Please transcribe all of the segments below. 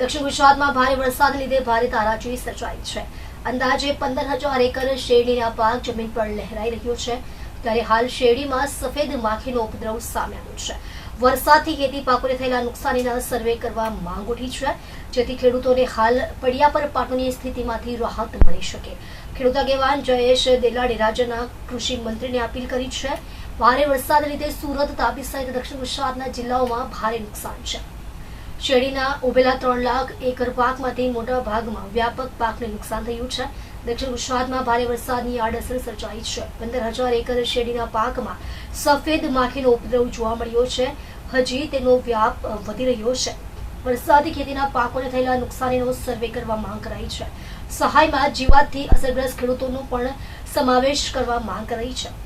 દક્ષિણ ગુજરાતમાં ભારે વરસાદને લીધે ભારે તારાજી સર્જાઈ છે. અંદાજે પંદર હજાર એકર શેરડીના પાક જમીન પર લહેરાઈ રહ્યો છે. ત્યારે હાલ શેરડીમાં સફેદ માખીનો ઉપદ્રવ સામે આવ્યો છે. વરસાદથી ખેતી પાકોને થયેલા નુકસાનીના સર્વે કરવા માંગ ઉઠી છે. જેથી ખેડૂતોને હાલ પડ્યા પર પાકોની સ્થિતિમાંથી રાહત મળી શકે. ખેડૂત આગેવાન જયેશ દેલાડે રાજ્યના કૃષિ મંત્રીને અપીલ કરી છે. ભારે વરસાદને લીધે સુરત, તાપી સહિત દક્ષિણ ગુજરાતના જિલ્લાઓમાં ભારે નુકસાન છે. શેરડીના ઉભેલા ત્રણ લાખ એકર પાકમાંથી મોટા ભાગમાં વ્યાપક પાકને નુકસાન થયું છે. દક્ષિણ ગુજરાતમાં ભારે વરસાદની આડઅસર સર્જાઈ છે. પંદર હજાર એકર શેરડીના પાકમાં સફેદ માખીનો ઉપદ્રવ જોવા મળ્યો છે. હજી તેનો વ્યાપ વધી રહ્યો છે. વરસાદી ખેતીના પાકોને થયેલા નુકસાનીનો સર્વે કરવા માંગ કરાઈ છે. સહાયમાં જીવાતથી અસરગ્રસ્ત ખેડૂતોનો પણ સમાવેશ કરવા માંગ કરાઈ છે.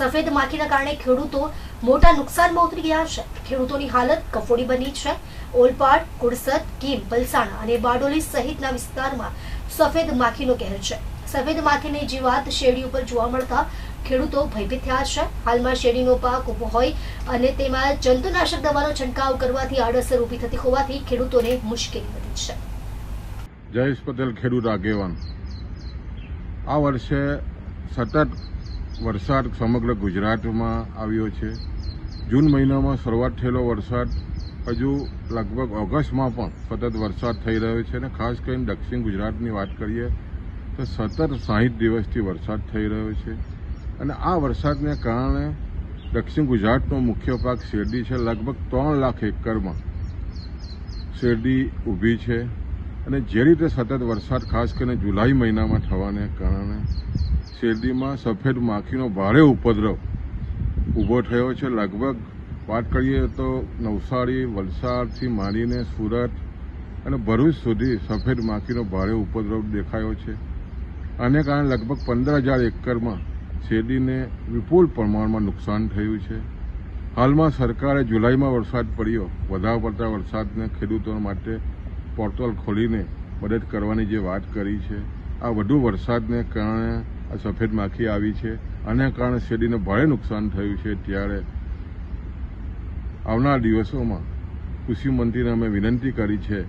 સફેદ માખીના કારણે ખેડૂતો મોટા નુકસાનમાં ઉતરી ગયા છે. ખેડૂતોની હાલત કફોડી બની છે. ઓલપાડ, કુડસદ, કીમ પલસાણા અને બારડોલી સહિતના વિસ્તારમાં સફેદ માખીનો કહેર છે. સફેદ માખીની જીવાત શેરડી ઉપર જોવા મળતા ખેડૂતો ભયભીત થયા છે. હાલમાં શેરડીનો પાક ઊભો હોય અને તેમાં જંતુનાશક દવાનો છંટકાવ કરવાથી આડઅસર ઊભી થતી હોવાથી ખેડૂતોને મુશ્કેલી વધી છે. જયેશ પટેલ, ખેડૂત આગેવાન. આ વર્ષે સતત વરસાદ સમગ્ર ગુજરાતમાં આવ્યો છે. જૂન મહિનામાં શરૂઆત થયેલો વરસાદ હજુ લગભગ ઓગસ્ટમાં પણ સતત વરસાદ થઈ રહ્યો છે અને ખાસ કરીને દક્ષિણ ગુજરાતની વાત કરીએ તો સતત સાહીઠ દિવસથી વરસાદ થઈ રહ્યો છે. અને આ વરસાદને કારણે દક્ષિણ ગુજરાતનો મુખ્ય પાક શેરડી છે. લગભગ ત્રણ લાખ એકરમાં શેરડી ઊભી છે. અને જે રીતે સતત વરસાદ ખાસ કરીને જુલાઈ મહિનામાં થવાને કારણે શેરડીમાં સફેદ માખીનો ભારે ઉપદ્રવ ઊભો થયો છે. લગભગ વાત કરીએ તો નવસારી, વલસાડથી માંડીને સુરત અને ભરૂચ સુધી સફેદ માખીનો ભારે ઉપદ્રવ દેખાયો છે. આને કારણે લગભગ પંદર હજાર એકરમાં શેરડીને વિપુલ પ્રમાણમાં નુકસાન થયું છે. હાલમાં સરકારે જુલાઈમાં વરસાદ પડ્યો. વધારે પડતા વરસાદને ખેડૂતો માટે પોર્ટલ ખોલીને મદદ કરવાની જે વાત કરી છે. આ વધુ વરસાદને કારણે આ સફેદ માખી આવી છે. અને કારણે શેરડીને ભારે નુકસાન થયું છે. ત્યારે આવનાર દિવસોમાં કૃષિ મંત્રીને અમે વિનંતી કરી છે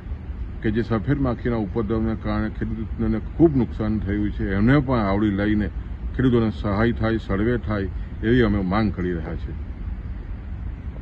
કે જે સફેદ માખીના ઉપદ્રવને કારણે ખેડૂતોને ખૂબ નુકસાન થયું છે. એમને પણ આવડી લઈને ખેડૂતોને સહાય થાય, સર્વે થાય એવી અમે માંગ કરી રહ્યા છીએ.